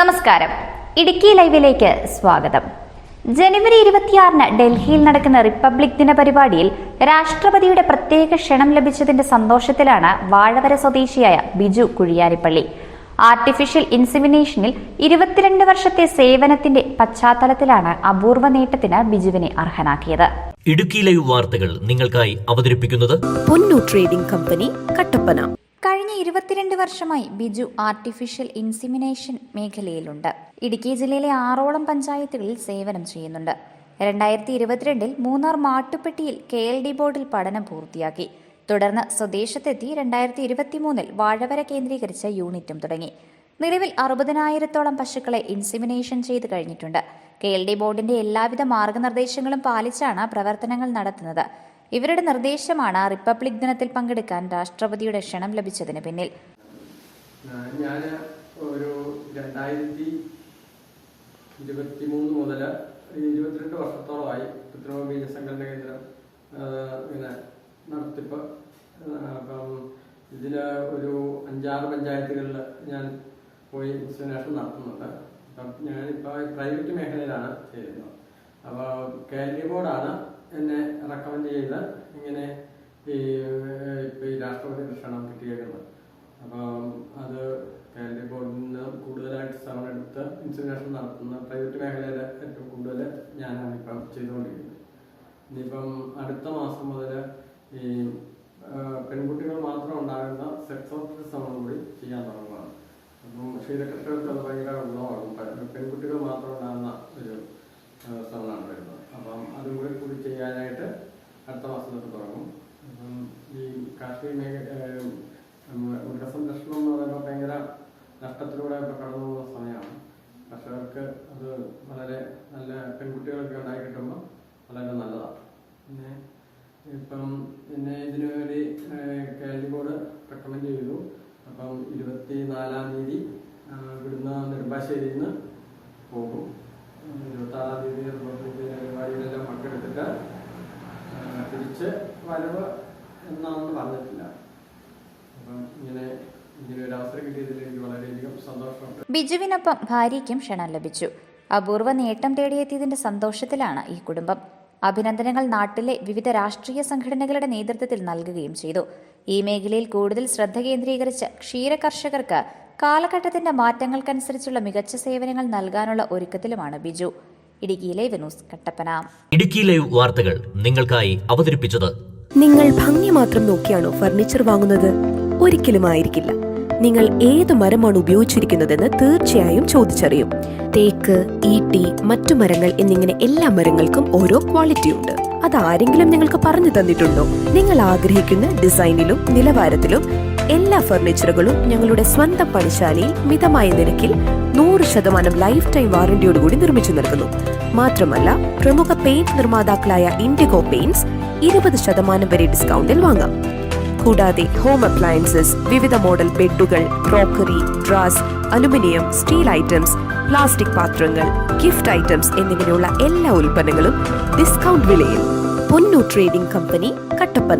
നമസ്കാരം. ഇടുക്കി ലൈവിലേക്ക് സ്വാഗതം. ജനുവരി ഇരുപത്തിയാറിന് ഡൽഹിയിൽ നടക്കുന്ന റിപ്പബ്ലിക് ദിന പരിപാടിയിൽ രാഷ്ട്രപതിയുടെ പ്രത്യേക ക്ഷണം ലഭിച്ചതിന്റെ സന്തോഷത്തിലാണ് വാഴവര സ്വദേശിയായ ബിജു കുഴിയാരിപ്പള്ളി. ആർട്ടിഫിഷ്യൽ ഇൻസിമിനേഷനിൽ ഇരുപത്തിരണ്ട് വർഷത്തെ സേവനത്തിന്റെ പശ്ചാത്തലത്തിലാണ് അപൂർവ നേട്ടത്തിന് ബിജുവിനെ അർഹനാക്കിയത്. ഇടുക്കി ലൈവ് വാർത്തകൾ നിങ്ങൾക്കായി അവതരിപ്പിക്കുന്നത് പൊന്നു ട്രേഡിംഗ് കമ്പനി കട്ടപ്പന. ഇരുപത്തിരണ്ട് വർഷമായി ബിജു ആർട്ടിഫിഷ്യൽ ഇൻസിമിനേഷൻ മേഖലയിലുണ്ട്. ഇടുക്കി ജില്ലയിലെ ആറോളം പഞ്ചായത്തുകളിൽ സേവനം ചെയ്യുന്നുണ്ട്. രണ്ടായിരത്തി ഇരുപത്തിരണ്ടിൽ മൂന്നാർ മാട്ടുപ്പെട്ടിയിൽ കെ എൽ ഡി ബോർഡിൽ പഠനം പൂർത്തിയാക്കി. തുടർന്ന് സ്വദേശത്തെത്തി രണ്ടായിരത്തി ഇരുപത്തിമൂന്നിൽ വാഴവര കേന്ദ്രീകരിച്ച യൂണിറ്റും തുടങ്ങി. നിലവിൽ അറുപതിനായിരത്തോളം പശുക്കളെ ഇൻസിമിനേഷൻ ചെയ്ത് കഴിഞ്ഞിട്ടുണ്ട്. കെ എൽ ഡി ബോർഡിന്റെ എല്ലാവിധ മാർഗനിർദ്ദേശങ്ങളും പാലിച്ചാണ് പ്രവർത്തനങ്ങൾ നടത്തുന്നത്. ഇവരുടെ നിർദ്ദേശമാണ് റിപ്പബ്ലിക് ദിനത്തിൽ പങ്കെടുക്കാൻ രാഷ്ട്രപതിയുടെ ക്ഷണം ലഭിച്ചതിന് പിന്നിൽ. ഞാൻ ഒരു രണ്ടായിരത്തി ഇരുപത്തി മൂന്ന് മുതൽ ഇരുപത്തിരണ്ട് വർഷത്തോളമായി കൃത്രിമ സംഘടന കേന്ദ്രം ഇങ്ങനെ നടത്തിപ്പ് അപ്പം ഇതിൽ ഒരു അഞ്ചാറ് പഞ്ചായത്തുകളിൽ ഞാൻ പോയി ഇൻസ്റ്റലേഷൻ നടത്തുന്നുണ്ട്. അപ്പം ഞാനിപ്പോൾ പ്രൈവറ്റ് മേഖലയിലാണ് ചെയ്യുന്നത് അപ്പോൾ കേരളീയ ബോർഡാണ് എന്നെ റെക്കമെൻഡ് ചെയ്ത് ഇങ്ങനെ ഈ ഇപ്പോൾ ഈ രാഷ്ട്രപതി ഭക്ഷണം കിട്ടിയേക്കുന്നത്. അപ്പം അത് കേരളീയ ബോർഡിൽ നിന്ന് കൂടുതലായിട്ട് ശ്രമം എടുത്ത് ഇൻസ്റ്റിഗേഷൻ നടത്തുന്ന പ്രൈവറ്റ് മേഖലയിൽ ഏറ്റവും കൂടുതൽ ഞാനാണ് ഇപ്പം ചെയ്തുകൊണ്ടിരിക്കുന്നത്. ഇനിയിപ്പം അടുത്ത മാസം മുതൽ ഈ പെൺകുട്ടികൾ മാത്രം ഉണ്ടാകുന്ന സെക്സ് ഓഫീസമാണ് കൂടി ചെയ്യാൻ തുടങ്ങുകയാണ് അപ്പം ക്ഷീരകർഷകർക്ക് അത് ഭയങ്കര ഗുണമാകും. പെൺകുട്ടികൾ മാത്രം ഉണ്ടാകുന്ന ഒരു ആ, ശ്രമമാണ് വരുന്നത് അപ്പം അതും കൂടി കൂടി ചെയ്യാനായിട്ട് അടുത്ത മാസം തൊട്ട് തുടങ്ങും അപ്പം ഈ കാർഷിക മേഖല മൃഗസംരക്ഷണം എന്ന് പറയുമ്പോൾ ഭയങ്കര നഷ്ടത്തിലൂടെ ഇപ്പോൾ കടന്നു പോകുന്ന സമയമാണ് കർഷകർക്ക് അത് വളരെ നല്ല പെൺകുട്ടികളൊക്കെ ഉണ്ടായി കിട്ടുമ്പോൾ വളരെ നല്ലതാണ് പിന്നെ ഇപ്പം എന്നെ ഇതിനു വേണ്ടി കേരള ബോർഡ് റെക്കമെൻഡ് ചെയ്തു. അപ്പം ഇരുപത്തി നാലാം തീയതി ഇവിടുന്ന് നെടുമ്പാശ്ശേരിയിൽ നിന്ന് പോകും ഇരുപത്തി ആറാം തീയതി പരിപാടിയിലെല്ലാം പങ്കെടുത്തിട്ട് തിരിച്ച് വരവ് എന്നാണെന്ന് പറഞ്ഞിട്ടില്ല. അപ്പം ഇങ്ങനെ ബിജുവിനൊപ്പം ഭാര്യയ്ക്കും ക്ഷണം ലഭിച്ചു. അപൂർവ നേട്ടം തേടിയെത്തിയതിന്റെ സന്തോഷത്തിലാണ് ഈ കുടുംബം. അഭിനന്ദനങ്ങൾ നാട്ടിലെ വിവിധ രാഷ്ട്രീയ സംഘടനകളുടെ നേതൃത്വത്തിൽ നൽകുകയും ചെയ്തു. ഈ മേഖലയിൽ കൂടുതൽ ശ്രദ്ധ കേന്ദ്രീകരിച്ച് ക്ഷീര കർഷകർക്ക് കാലഘട്ടത്തിന്റെ മാറ്റങ്ങൾക്കനുസരിച്ചുള്ള മികച്ച സേവനങ്ങൾ നൽകാനുള്ള ഒരുക്കത്തിലുമാണ് ബിജു. ഇടുക്കിയിലെ ന്യൂസ് കട്ടപ്പന. ഇടുക്കി ലൈവ് വാർത്തകൾ നിങ്ങൾക്കായി അവതരിപ്പിച്ചത് നിങ്ങൾ ഭംഗി മാത്രം നോക്കിയാണോ ഫർണിച്ചർ വാങ്ങുന്നത്? ഒരിക്കലും ആയിരിക്കില്ല നിങ്ങൾ ഏത് മരമാണ് ഉപയോഗിച്ചിരിക്കുന്നതെന്ന് തീർച്ചയായും ചോദിച്ചറിയും. തേക്ക് ഈട്ടി മറ്റു മരങ്ങൾ എന്നിങ്ങനെ എല്ലാ മരങ്ങൾക്കും ഓരോ ക്വാളിറ്റി ഉണ്ട്. അത് ആരെങ്കിലും നിങ്ങൾക്ക് പറഞ്ഞു തന്നിട്ടുണ്ടോ? നിങ്ങൾ ആഗ്രഹിക്കുന്ന ഡിസൈനിലും നിലവാരത്തിലും എല്ലാ ഫർണിച്ചറുകളും ഞങ്ങളുടെ സ്വന്തം പണിശാലയിൽ മിതമായ നിരക്കിൽ നൂറ് ശതമാനം ലൈഫ് ടൈം വാറന്റിയോടുകൂടി നിർമ്മിച്ചു നൽകുന്നു. മാത്രമല്ല പ്രമുഖ പെയിന്റ് നിർമ്മാതാക്കളായ ഇൻഡിഗോ പെയിന്റ്സ് ഇരുപത് ശതമാനം വരെ ഡിസ്കൗണ്ടിൽ വാങ്ങാം. കൂടാതെ ഹോം അപ്ലയൻസസ് വിവിധ model ബെഡുകൾ crockery drawers aluminium steel items plastic പാത്രങ്ങൾ ഗിഫ്റ്റ് ഐറ്റംസ് എന്നിങ്ങനെയുള്ള എല്ലാ ഉൽപ്പന്നങ്ങളും ഡിസ്കൗണ്ട് വിലയിൽ. പൊന്നു ട്രേഡിംഗ് കമ്പനി കട്ടപ്പന.